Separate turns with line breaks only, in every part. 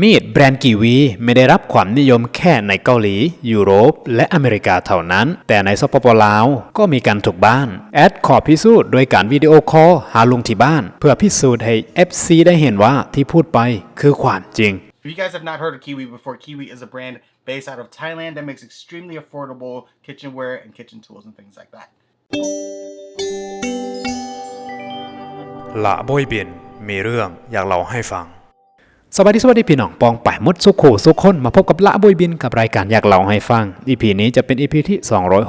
มีดแบรนด์กีวีไม่ได้รับความนิยมแค่ในเกาหลี ยุโรป และอเมริกาเท่านั้น แต่ในสปปลาว ก็มีการถูกบ้าน แอดขอพิสูจน์โดยการวิดีโอคอลหาลุงที่บ้าน เพื่อพิสูจน์ให้ FC ได้เห็นว่าที่พูดไปคือความจริง
If you guys have not heard of Kiwi before, Kiwi is a brand based out of Thailand that makes extremely affordable kitchenware and kitchen tools and things like that.
ละบอยเบียนมีเรื่องอยากเล่าให้ฟัง สวัสดีสวัสดีพี่น้องปองป่ายมดสุขโขสุขคนมาพบกับละบอยบินกับรายการอยากเล่าให้ฟัง EP นี้จะเป็น EP ที่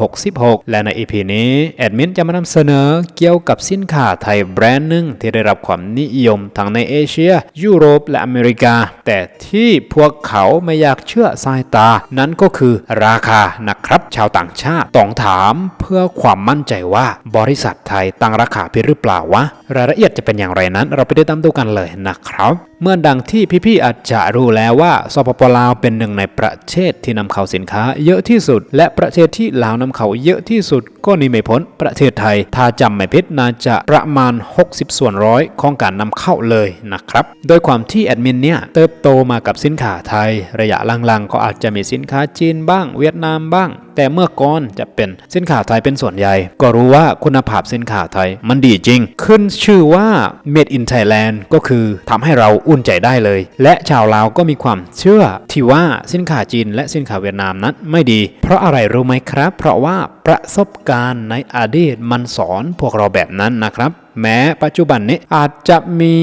266 และใน EP นี้ แอดมินจะมานำเสนอเกี่ยวกับสินค้าไทยแบรนด์หนึ่งที่ได้รับความนิยมทั้งในเอเชีย ยุโรปและอเมริกา แต่ที่พวกเขาไม่อยากเชื่อสายตา นั้นก็คือราคานะครับ ชาวต่างชาติต้องถามเพื่อความมั่นใจว่าบริษัทไทยตั้งราคาผิดหรือเปล่าวะรายละเอียดจะเป็นอย่างไรนั้น เราไปติดตามดูกันเลยนะครับเมื่อดังที่พี่ๆอาจจะรู้แล้วว่าสปปลาวเป็นหนึ่งในประเทศที่นำเข้าสินค้าเยอะที่สุด และประเทศที่ลาวนำเข้าเยอะที่สุด ก็หนี่ไม่พ้นประเทศไทย ถ้าจำไม่ผิดน่าจะประมาณ 60 ส่วนร้อยของการนำเข้าเลยนะครับ โดยความที่แอดมินเนี่ยเติบโตมากับสินค้าไทย ระยะหลังๆก็อาจจะมีสินค้าจีนบ้าง เวียดนามบ้าง แต่เมื่อก่อนจะเป็นสินค้าไทยเป็นส่วนใหญ่ ก็รู้ว่าคุณภาพสินค้าไทยมันดีจริง ขึ้นชื่อว่า Made in Thailand ก็คือทำให้เราอุ่นใจได้เลย และชาวลาวก็มีความเชื่อที่ว่าสินค้าจีนและสินค้าเวียดนามนั้นไม่ดี เพราะอะไรรู้ไหมครับ เพราะว่าประสบการณ์ในอดีตมันสอนพวกเราแบบนั้นนะครับ แม้ปัจจุบันนี้อาจจะมี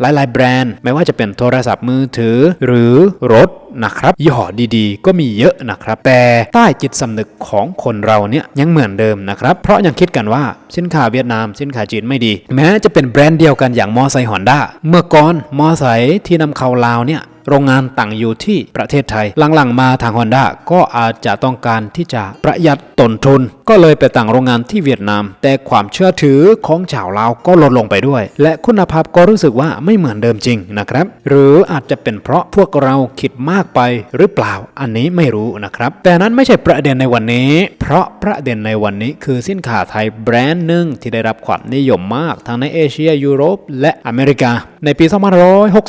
หลายๆ แบรนด์ ไม่ว่าจะเป็นโทรศัพท์มือถือ หรือรถนะครับยี่ห้อดีๆ ก็มีเยอะนะครับ แต่ใต้จิตสำนึกของคนเราเนี่ยยังเหมือนเดิมนะครับ เพราะยังคิดกันว่าสินค้าเวียดนามสินค้าจีนไม่ดี แม้จะเป็นแบรนด์เดียวกันอย่างมอไซค์ฮอนด้าเมื่อก่อนมอไซค์ที่นำเข้าลาวเนี่ย โรงงานตั้งอยู่ที่ประเทศไทย หลังๆมาทางฮอนด้าก็อาจจะต้องการที่จะประหยัดต้นทุน ก็เลยไปตั้งโรงงานที่เวียดนาม แต่ความเชื่อถือของชาวลาวก็ลดลงไปด้วย และคุณภาพก็รู้สึกว่าไม่เหมือนเดิมจริงนะครับ หรืออาจจะเป็นเพราะพวกเราคิดมากไปหรือเปล่าอันนี้ไม่รู้นะครับ แต่นั้นไม่ใช่ประเด็นในวันนี้ เพราะประเด็นในวันนี้คือสินค้าไทยแบรนด์หนึ่งที่ได้รับความนิยมมากทั้งในเอเชียยุโรป และอเมริกา ในปี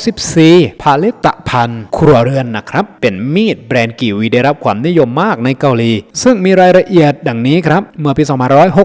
2564 ผลิตพันครัวเรือนนะครับ เป็นมีดแบรนด์กิวีได้รับความนิยมมากในเกาหลี ซึ่งมีรายละเอียดดังนี้ครับ เมื่อปี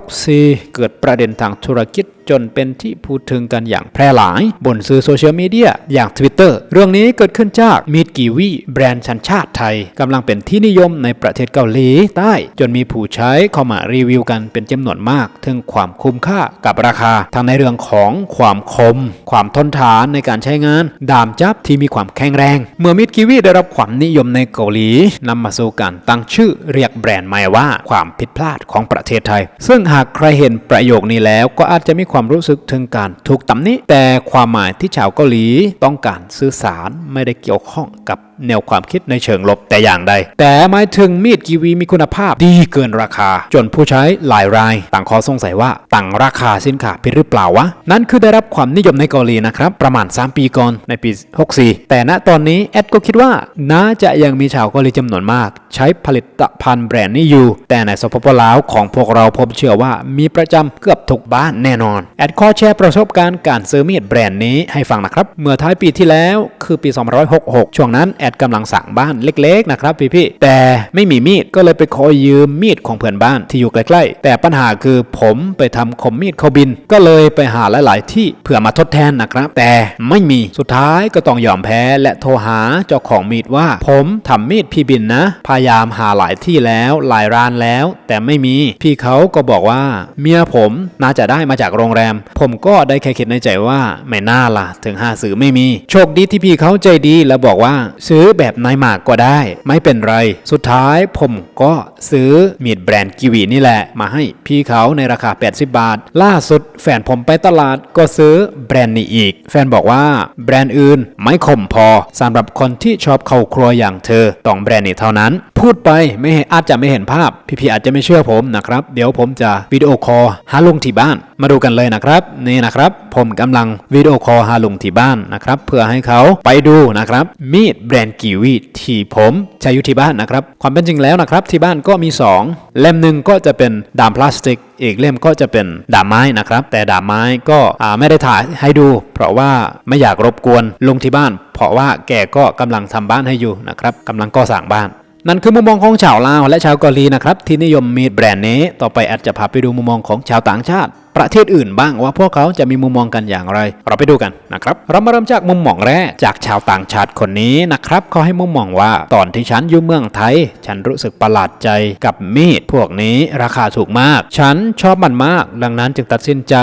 2564 เกิดประเด็นทางธุรกิจจนเป็นที่พูดถึงกันอย่างแพร่หลาย บนสื่อโซเชียลมีเดียอย่าง Twitter เรื่องนี้เกิดขึ้นจากมีดกีวีแบรนด์ชันชาติไทยกำลังเป็นที่นิยมในประเทศเกาหลีใต้ จนมีผู้ใช้เข้ามารีวิวกันเป็นจำนวนมาก ถึงความคุ้มค่ากับราคาทั้งในเรื่องของความคม ความทนทานในการใช้งาน ดามจับที่มีความแข็งแรง เมื่อมิดกีวีได้รับความนิยมในเกาหลีนำมาสู่การตั้งชื่อเรียกแบรนด์ใหม่ว่าความผิดพลาดของประเทศไทย ซึ่งหากใครเห็นประโยคนี้แล้วก็อาจจะมีความรู้สึกถึงการถูกตำหนิแต่ความหมายที่ชาวเกาหลีต้องการสื่อสารไม่ได้เกี่ยวข้องกับ แนวความคิดในเชิงลบแต่อย่างใด แต่หมายถึงมีดกีวีมีคุณภาพดีเกินราคา จนผู้ใช้หลายราย ต่างขอสงสัยว่าตั้งราคาสินค้าผิดหรือเปล่าวะ นั่นคือได้รับความนิยมในเกาหลีนะครับ ประมาณ 3 ปีก่อนในปี 64 แต่ณตอนนี้แอดก็คิดว่าน่าจะยังมีชาวเกาหลีจำนวนมาก ใช้ผลิตภัณฑ์แบรนด์นี้อยู่ แต่ในสปปลาวของพวกเราผมเชื่อว่ามีประจำเกือบทุกบ้านแน่นอน แอดขอแชร์ประสบการณ์การซื้อมีดแบรนด์นี้ให้ฟังนะครับ เมื่อท้ายปีที่แล้วคือปี 2566 ช่วงนั้นแอดกำลังสั่งบ้านเล็กๆนะครับพี่ๆแต่ไม่มีมีดก็เลยไปขอยืมมีดของเพื่อนบ้านที่อยู่ใกล้ๆ แต่ปัญหาคือผมไปทำคมมีดเขาบิน ก็เลยไปหาหลาย ๆ ที่เพื่อมาทดแทนนะครับ แต่ไม่มีสุดท้ายก็ต้องยอมแพ้และโทรหาเจ้าของมีดว่า ผมทำมีดพี่บินนะ พยายามหาหลายที่แล้วหลายร้านแล้ว แต่ไม่มีพี่เขาก็บอกว่า เมียผมน่าจะได้มาจากโรงแรม ผมก็ได้แค่คิดในใจว่าไม่น่าล่ะ ถึงหาซื้อไม่มี โชคดีที่พี่เขาใจดีแล้วบอกว่าซื้อแบบนายหมากก็ได้ ไม่เป็นไร สุดท้ายผมก็ซื้อมีดแบรนด์กิวีนี่แหละ มาให้พี่เขาในราคา 80 บาท ล่าสุดแฟนผมไปตลาดก็ซื้อแบรนด์นี้อีก แฟนบอกว่าแบรนด์อื่นไม่คมพอสำหรับคนที่ชอบเข้าครัวอย่างเธอต้องแบรนด์นี้เท่านั้น พูดไปไม่เห็นอาจจะไม่เห็นภาพ พี่ๆอาจจะไม่เชื่อผมนะครับ เดี๋ยวผมจะวิดีโอคอลหาลุงที่บ้าน มาดูกันเลยนะครับ นี่นะครับ ผมกำลังวิดีโอคอลหาลุงที่บ้านนะครับ เพื่อให้เขาไปดูนะครับ มีดแบรนด์กีวีที่ผมใช้อยู่ที่บ้านนะครับ ความเป็นจริงแล้วนะครับ ที่บ้านก็มี 2 เล่มหนึ่งก็จะเป็นดามพลาสติกอีกเล่มก็จะเป็นดามไม้นะครับ แต่ดามไม้ก็ไม่ได้ถ่ายให้ดู เพราะว่าไม่อยากรบกวนลุงที่บ้าน เพราะว่าแกก็กำลังทำบ้านให้อยู่นะครับกำลังก่อสร้างบ้าน นั่นคือมุมมองของชาวลาวและชาวเกาหลีนะครับที่นิยมมีดแบรนด์นี้ ต่อไปอาจจะพาไปดูมุมมองของชาวต่างชาติ ประเทศอื่นบ้างว่าพวกเขาจะมีมุมมองกันอย่างไร เราไปดูกันนะครับ เรามาเริ่มจากมุมมองแรกจากชาวต่างชาติคนนี้นะครับเขาให้มุมมองว่าตอนที่ฉันอยู่เมืองไทย ฉันรู้สึกประหลาดใจกับมีดพวกนี้ราคาถูกมาก ฉันชอบมันมาก ดังนั้นจึงตัดสินใจ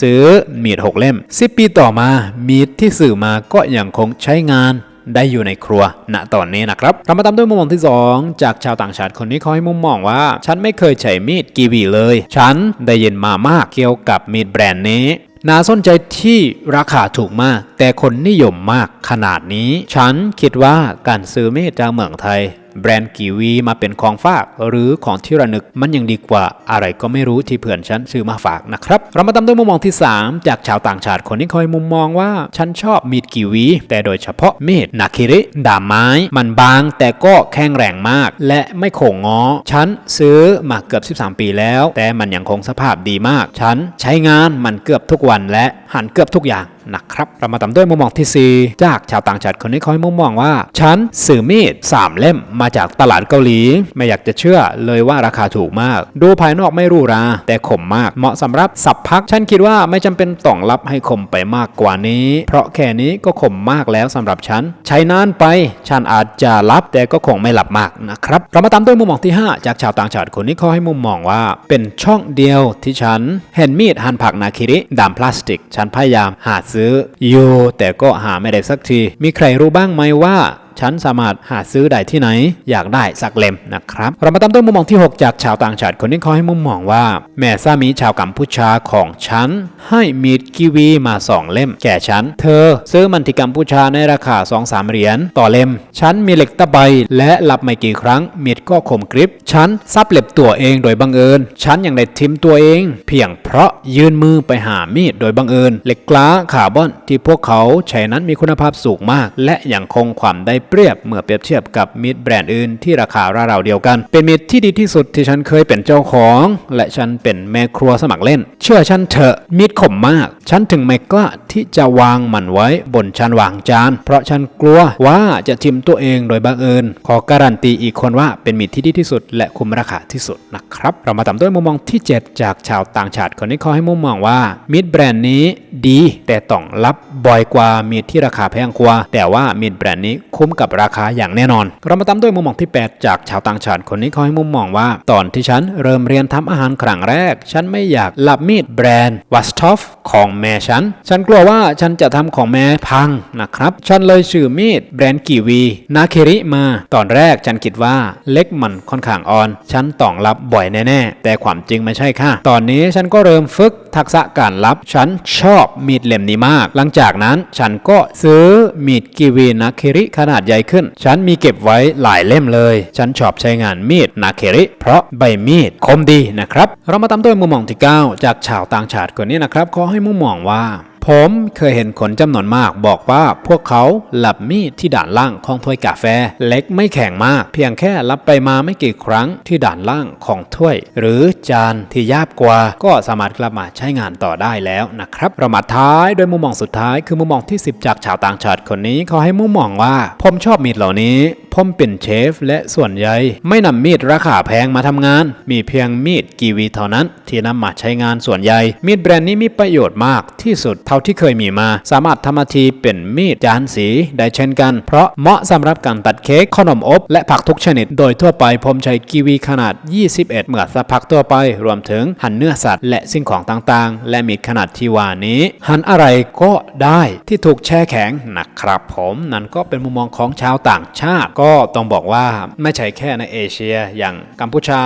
ซื้อมีดหกเล่ม 10 ปีต่อมา มีดที่สื่อมาก็ยังคงใช้งาน ได้อยู่ในครัว ณตอนนี้นะครับเรามาตามด้วยมุมมองที่ 2 จากชาวต่างชาติคนนี้เขาให้มุมมองว่า ฉันไม่เคยใช้มีดกีวีเลย ฉันได้ยินมามากเกี่ยวกับมีดแบรนด์นี้น่าสนใจที่ราคาถูกมาก แต่คนนิยมมากขนาดนี้ ฉันคิดว่าการซื้อมีดจากเมืองไทย แบรนด์กีวีมาเป็นของฝากหรือของที่ระลึกมันยังดีกว่าอะไรก็ไม่รู้ที่เพื่อนฉันซื้อมาฝากนะครับ เรามาตามด้วยมุมมองที่ 3 จากชาวต่างชาติคนนี้คอยมุมมองว่าฉันชอบมีดกีวี แต่โดยเฉพาะมีดนาคิริดามไม้ มันบางแต่ก็แข็งแรงมาก และไม่โค้งงอ ฉันซื้อมาเกือบ 13 ปีแล้ว แต่มันยังคงสภาพดีมาก ฉันใช้งานมันเกือบทุกวันและหันเกือบทุกอย่างนะครับ เรามาตามด้วยมุมมองที่ 4 จากชาวต่างชาติคนนี้เขาให้มุมมองว่า ฉันซื้อมีด 3 เล่มมาจากตลาดเกาหลี ไม่อยากจะเชื่อเลยว่าราคาถูกมาก ดูภายนอกไม่หรูหรา แต่คมมาก เหมาะสำหรับสับพัก ฉันคิดว่าไม่จำเป็นต้องรับให้คมไปมากกว่านี้ เพราะแค่นี้ก็คมมากแล้วสำหรับฉัน ใช้นานไป ฉันอาจจะรับแต่ก็คงไม่หลับมากนะครับ เรามาตามด้วยมุมมองที่ 5 จากชาวต่างชาติคนนี้เขาให้มุมมองว่า เป็นช่องเดียวที่ฉันเห็นมีดหั่นผักนาคิริดามพลาสติก ฉันพยายามหาซื้ออยู่แต่ก็หาไม่ได้สักที มีใครรู้บ้างไหมว่า ฉันสามารถหาซื้อได้ที่ไหน อยากได้สักเล่มนะครับ เรามาตามด้วมุมมองที่ 6 จากชาวต่างชาติคนนี้เขาให้มุมมองว่า แม่สามีชาวกัมพูชาของฉัน ให้มีดกีวีมาสองเล่ม แก่ฉัน เธอ ซื้อมันที่กัมพูชาในราคา2-3เหรียญต่อเล่ม ฉันมีเหล็กตะไบและรับไม่กี่ครั้งมีดก็คมกริบ ฉันซับเล็บตัวเองโดยบังเอิญ ฉันยังได้ทิมตัวเอง เพียงเพราะยื่นมือไปหามีดโดยบังเอิญ เหล็กกล้าคาร์บอนที่พวกเขาใช้นั้นมีคุณภาพสูงมาก และยังคงความได้เปรียบเมื่อเปรียบเทียบกับมีดแบรนด์อื่นที่ราคาราวๆเดียวกัน เป็นมีดที่ดีที่สุดที่ฉันเคยเป็นเจ้าของ และฉันเป็นแม่ครัวสมัครเล่น เชื่อฉันเถอะมีดคมมาก ฉันถึงไม่กล้าที่จะวางมันไว้บนชั้นวางจาน เพราะฉันกลัวว่าจะทิมตัวเองโดยบังเอิญ ขอการันตีอีกคนว่าเป็นมีดที่ดีที่สุด และคุ้มราคาที่สุดนะครับ เรามาตามด้วยมุมมองที่ 7 จากชาวต่างชาติคนนี้เขาให้มุมมองว่ามีดแบรนด์นี้ดี แต่ต้องรับบ่อยกว่ามีดที่ราคาแพงกว่าแต่ว่ามีดแบรนด์นี้คุ้มกับราคาอย่างแน่นอน เรามาตามด้วยมุมมองที่ 8 จากชาวต่างชาติคนนี้เขาให้มุมมองว่า ตอนที่ฉันเริ่มเรียนทำอาหารครั้งแรก ฉันไม่อยากรับมีดแบรนด์วัสทอฟของแม่ฉัน ฉันกลัวว่าฉันจะทำของแม่พังนะครับ ฉันเลยซื้อมีดแบรนด์กีวีนาเคริมา ตอนแรกฉันคิดว่าเล็กมันค่อนข้างอ่อน ฉันต้องรับบ่อยแน่ๆ แต่ความจริงไม่ใช่ค่ะ ตอนนี้ฉันก็เริ่มฝึกทักษะการรับ ฉันชอบมีดเล่มนี้มาก หลังจากนั้นฉันก็ซื้อมีดกีวีนาเคริขนาดใหญ่ขึ้น ฉันมีเก็บไว้หลายเล่มเลย ฉันชอบใช้งานมีดนาเคริ เพราะใบมีดคมดีนะครับ เรามาตามด้วยมุมมองที่ 9 จากชาวต่างชาติคนนี้นะครับ ขอให้มุมมองว่า ผมเคยเห็นคนจำนวนมากบอกว่าพวกเขาหลับมีดที่ด่านล่างของถ้วยกาแฟ เล็กไม่แข็งมาก เพียงแค่รับไปมาไม่กี่ครั้งที่ด่านล่างของถ้วย หรือจานที่ยาบกว่าก็สามารถกลับมาใช้งานต่อได้แล้วนะครับเรามาท้ายโดยมุมมองสุดท้ายคือมุมมองที่ 10 จากชาวต่างชาติคนนี้เขาให้มุมมองว่า ผมชอบมีดเหล่านี้ผมเป็นเชฟ และส่วนใหญ่ไม่นำมีดราคาแพงมาทำงาน มีเพียงมีดกีวีเท่านั้น ที่นำมาใช้งานส่วนใหญ่ มีดแบรนด์นี้มีประโยชน์มากที่สุดเท่าที่เคยมีมา สามารถทำมาทีเป็นมีดจานสีได้เช่นกัน เพราะเหมาะสำหรับการตัดเค้กขนมอบและผักทุกชนิด โดยทั่วไปผมใช้กีวีขนาด 21 เหมือนสับผักทั่วไป รวมถึงหั่นเนื้อสัตว์และสิ่งของต่างๆ และมีดขนาดที่ว่านี้ หั่นอะไรก็ได้ที่ถูกแช่แข็งนะครับผมนั่นก็เป็นมุมมองของชาวต่างชาติก็ต้องบอกว่าไม่ใช่แค่ในเอเชีย อย่างกัมพูชา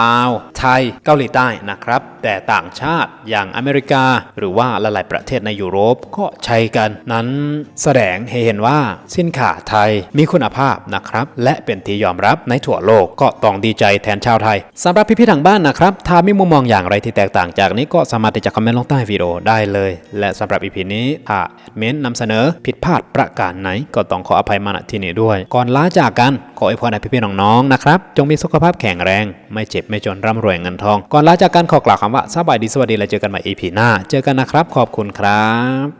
ลาว ไทย เกาหลีใต้นะครับแต่ต่างชาติอย่างอเมริกา หรือว่าหลายๆประเทศในยุโรปก็ใช้กัน นั้นแสดงให้เห็นว่าสินค้าไทยมีคุณภาพนะครับ และเป็นที่ยอมรับในทั่วโลกก็ต้องดีใจแทนชาวไทยสำหรับพี่ๆทางบ้านนะครับถ้ามีมุมมองอย่างไรที่แตกต่างจากนี้ก็สามารถที่จะคอมเมนต์ลงใต้วิดีโอได้เลย และสำหรับอีพีนี้ถ้าแอดมินนำเสนอผิดพลาดประการไหน ก็ต้องขออภัยมาณที่นี้ด้วย ก่อนลาจากกันขออวยพรให้พี่ๆน้องๆนะครับจงมีสุขภาพแข็งแรง ไม่เจ็บไม่จนร่ำรวยเงินทองก่อนลาจากกันขอกล่าวคำว่าสบายดีสวัสดีแล้วเจอกันใหม่ EP หน้า เจอกันนะครับ ขอบคุณครับ